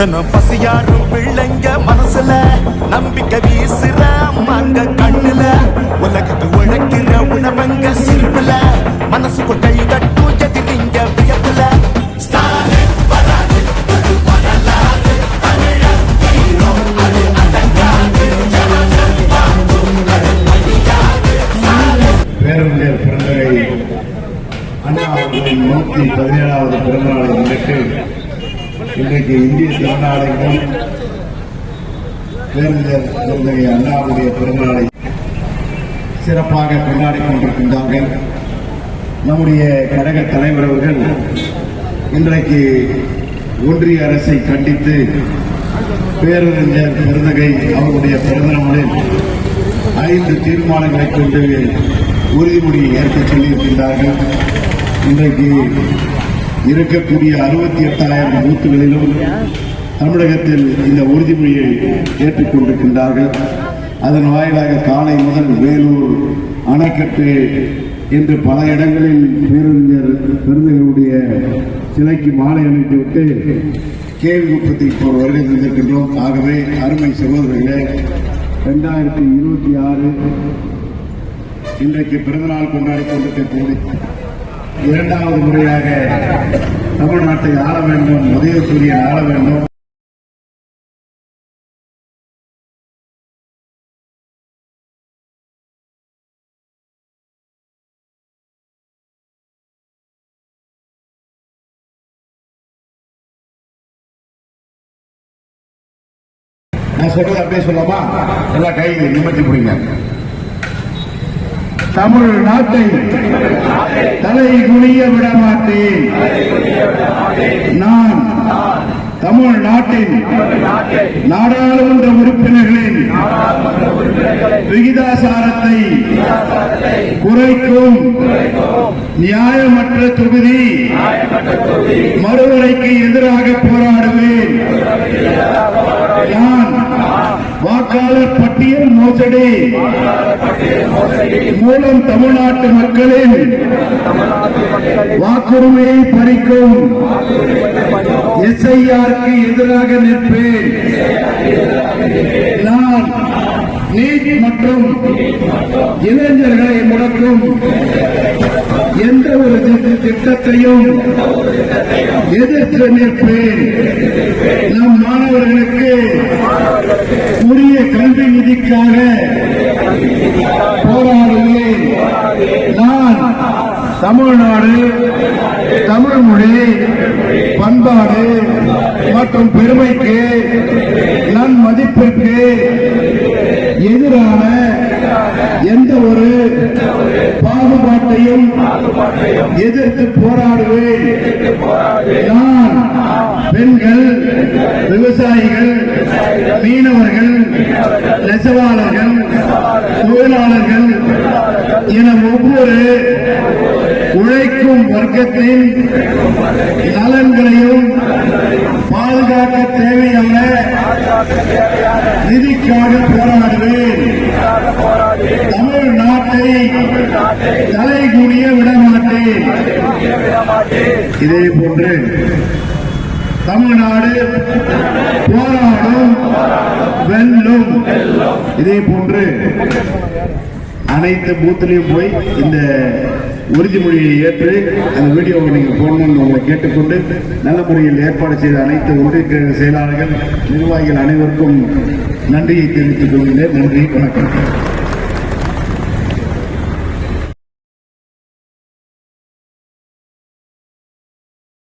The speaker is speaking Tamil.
தினம் பசியாரும் பிள்ளைங்க மனசுல. நம்பிக்கை வீசுற மாங்க கண்ணுல. உலகத்து உழைக்கிற உணவங்க சிரிப்புல. மனசு கை கட்டு எதிரிங்க வியப்புல. பேரறிஞர் பிறந்தகை அண்ணா அவர்களின் நூற்றி பதினேழாவது பிறந்தநாளை முன்னிட்டு இன்றைக்கு இந்திய திருநாளைக்கும் பேரறிஞர் பிறந்தகை அண்ணாவுடைய பிறந்தநாளை சிறப்பாக கொண்டாடி கொண்டிருக்கின்றார்கள். நம்முடைய கழக தலைவர் அவர்கள் இன்றைக்கு ஒன்றிய அரசை கண்டித்து பேரறிஞர் பெருந்தகை அவருடைய பிறந்தநாளில் ஐந்து தீர்மானங்களை கொண்டு உறுதிமொழி ஏற்க சொல்லியிருக்கின்றார்கள் இன்றைக்கு இருக்கக்கூடிய அறுபத்தி எட்டாயிரம் பூத்துகளிலும் தமிழகத்தில் இந்த உறுதிமொழியை ஏற்றுக்கொண்டிருக்கின்றார்கள். அதன் வாயிலாக காலை முதல் வேலூர் அணைக்கட்டு என்று பல இடங்களில் பேரறிஞர் பெருந்தகளுடைய சிலைக்கு மாலை அணிந்துவிட்டு கேள்வி உற்பத்தி இப்போ வருகை தந்திருக்கின்றோம். ஆகவே அருமை சகோதரர்களே ரெண்டாயிரத்தி இருபத்தி ஆறு இன்றைக்கு பிறந்தநாள் கொண்டாடி கொண்டிருக்கக்கூடிய இரண்டாவது முறையாக தமிழ்நாட்டை ஆள வேண்டும் உதயசூரியன் ஆள வேண்டும். நான் சொல்றது அப்படியே சொல்லலாமா? எல்லா கை நிமித்தி பிடிங்க. தமிழ் நாட்டை தலை குனிய விட மாட்டேன் நான் தமிழ் நாட்டின் நாடாளுமன்ற உறுப்பினர்களின் விகிதாசாரத்தை குறைக்கும் நியாயமற்ற தொகுதி மறுவரைக்கு எதிராக போராடுவேன். நான் வாக்காளர் பட்டியல் மோசடி. மூலம் தமிழ்நாட்டு மக்களின் வாக்குரிமையை பறிக்கும். எஸ்ஐஆருக்கு எதிராக நிற்பேன். நான் நீட் மற்றும் இளைஞர்களை முடக்கும் எந்த ஒரு திட்டத்தையும் எதிர்த்து நிற்பேன். நம் மாணவர்களுக்கு நிதிக்காக போராடுவேன் நான் தமிழ்நாடு தமிழ் மொழி பண்பாடு மற்றும் பெருமைக்கு நன்மதிப்பிற்கு எதிரான எந்த ஒரு பாகுபாட்டையும் எதிர்த்து போராடுவேன். நான் பெண்கள் விவசாயிகள் மீனவர்கள் நெசவாளர்கள் தொழிலாளர்கள் என ஒவ்வொரு உழைக்கும் வர்க்கத்தின் நலன்களையும் பாதுகாக்க தேவையான நிதிக்காக போராடுவேன். தமிழ்நாட்டை தலைகுனிய விட மாட்டேன் இதே போன்று தமிழ்நாடு போராடும் வெல்லும். இதே போன்று அனைத்து பூத்திலையும் போய் இந்த உறுதிமொழியை ஏற்று அந்த வீடியோவை நீங்கள் போடணும்னு உங்களை கேட்டுக்கொண்டு நல்ல முறையில் ஏற்பாடு செய்த அனைத்து ஒன்றிய செயலாளர்கள் நிர்வாகிகள் அனைவருக்கும் நன்றியை தெரிவித்துக் கொள்கிறேன். நன்றி வணக்கம்.